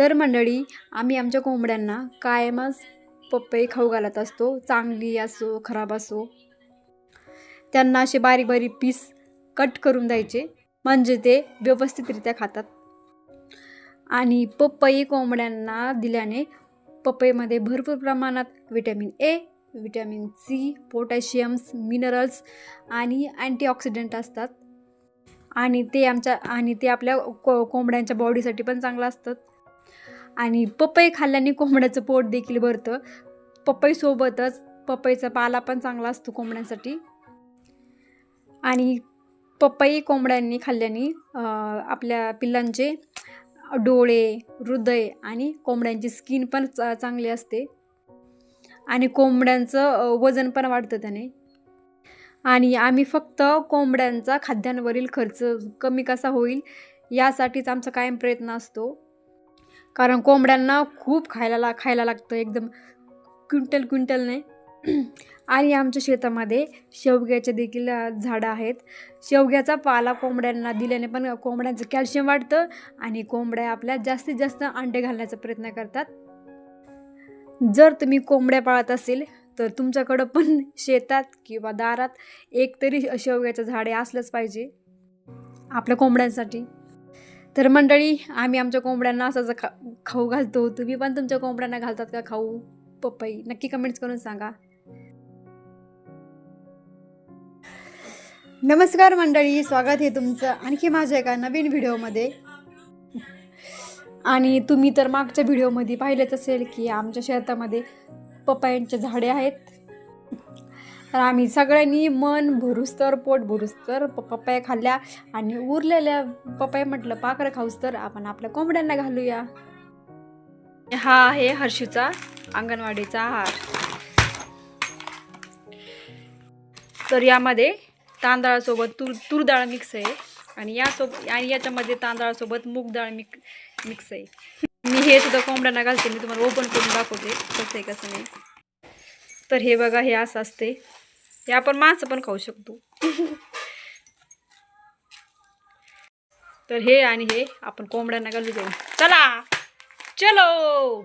तर मंडळी आम्ही आमच्या कोंबड्यांना कायमच पपई खाऊ घालत असतो. चांगली असो खराब असो. त्यांना असे बारीक बारीक पीस कट करून द्यायचे. म्हणजे ते व्यवस्थितरित्या खातात. आणि पपई कोंबड्यांना दिल्याने पपईमध्ये भरपूर प्रमाणात vitamin A vitamin C potassiums minerals आणि अँटीऑक्सिडंट असतात. आणि ते आमच्या आणि ते आपल्या को कोंबड्यांच्या बॉडीसाठी पण चांगलं असतात आणि पपई खाल्ल्याने कोंबड्याचं पोट देखील भरतं. पपईसोबतच पपईचा पाला पण चांगला असतो कोंबड्यांसाठी. आणि पपई कोंबड्यांनी खाल्ल्याने आपल्या पिल्लांचे डोळे हृदय आणि कोंबड्यांची स्किन पण चा चांगली असते. आणि कोंबड्यांचं वजन पण वाढतं त्याने. आणि आम्ही फक्त कोंबड्यांचा खाद्यांवरील खर्च कमी कसा होईल यासाठीच आमचा कायम प्रयत्न असतो. कारण कोंबड्यांना खूप खायला ला खायला लागतं एकदम. क्विंटल क्विंटलने आणि आमच्या शेतामध्ये शेवग्याचे देखील झाडं आहेत. शेवग्याचा पाला कोंबड्यांना दिल्याने पण कोंबड्यांचं कॅल्शियम वाढतं आणि कोंबड्या आपल्या जास्तीत जास्त अंडे घालण्याचा प्रयत्न करतात. जर तुम्ही कोंबड्या पाळत असेल तर तुमच्याकडं पण शेतात किंवा दारात एक तरी शेवग्याचं झाडे असलंच पाहिजे. आपल्या कोंबड्यांसाठी. तर मंडळी आम्ही आमच्या कोंबड्यांना असंच खा खाऊ घालतो. तुम्ही पण तुमच्या कोंबड्यांना घालतात का खाऊ? पपई नक्की कमेंट्स करून सांगा. नमस्कार मंडळी स्वागत आहे तुमचं आणखी माझ्या एका नवीन व्हिडिओमध्ये. आणि तुम्ही तर मागच्या व्हिडिओमध्ये पाहिलेच असेल की आमच्या शेतामध्ये पपयांचे झाडे आहेत. तर आम्ही सगळ्यांनी मन भरूस्तर पोट भरुस्तर प पपया खाल्ल्या आणि उरलेल्या पपया म्हटलं पाखरं खाऊस तर आपण आपल्या कोंबड्यांना घालूया. हा आहे हर्षूचा अंगणवाडीचा आहार. तर यामध्ये तांदळासोबत तूर तूर डाळ मिक्स आहे आणि यासोबत आणि याच्यामध्ये तांदळासोबत मूग डाळ मिक मिक्स आहे. मी हे सुद्धा कोंबड्यांना घालते मी तुम्हाला ओपन करून दाखवते कसं आहे कसं नाही. तर हे बघा हे असं असते. हे आपण मांस पण खाऊ शकतो. तर हे आणि हे आपण कोंबड्यांना घालू जाऊ चला. चलो.